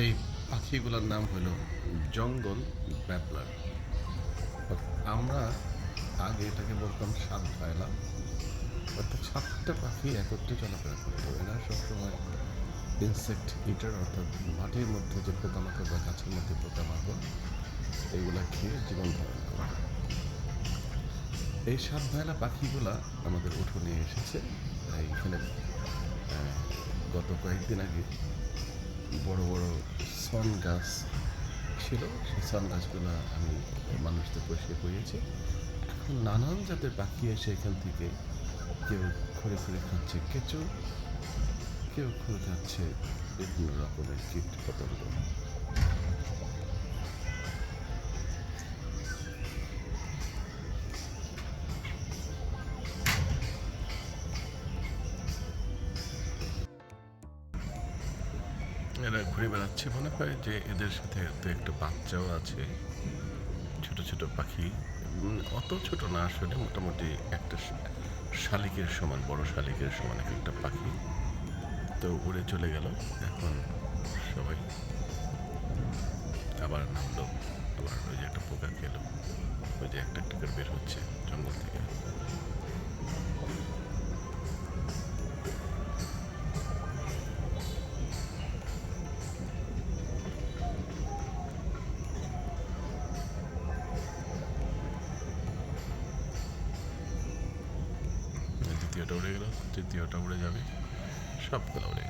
এই পাখিগুলোর নাম হলো জঙ্গল ব্যাপলার আমরা আগে এটাকে বলতাম সাত ভাইলা। অর্থাৎ সাতটা পাখি একত্রে চলাফেরা করতো এরা সবসময় ইনসেক্ট ইটার অর্থাৎ মাটির মধ্যে যে পোকামাকড় বা গাছের মধ্যে পোকামাকড়, এগুলা খেয়ে জীবন ধারণ করে। এই সাত ভাইলা পাখিগুলা আমাদের উঠোনে এসেছে। এইখানে গত কয়েকদিন আগে বড় বড় সন গাছ ছিল, সেই সন গাছগুলো আমি মানুষদের পরিষ্কার করিয়েছি এখন নানান জাতের পাখি এসে এখান থেকে কেউ ঘুরে ঘুরে খাচ্ছে কেঁচো, কেউ ঘুরে খাচ্ছে বিভিন্ন রকমের কীট পতঙ্গ। এরা ঘুরে বেড়াচ্ছে, মনে হয় যে এদের সাথে তো একটা বাচ্চাও আছে, ছোট ছোট পাখি। অত ছোট না আসলে, মোটামুটি একটা শালিকের সমান, বড় শালিকের সমান এক একটা পাখি। তো উড়ে চলে গেল, এখন সবাই আবার নামলো, আবার ওই যে একটা পোকা খেলো, ওই যে একটা একটা করে বের হচ্ছে জঙ্গল থেকে। দ্বিতীয়টা উড়ে গেল তৃতীয়টা উড়ে যাবে সবগুলো উড়ে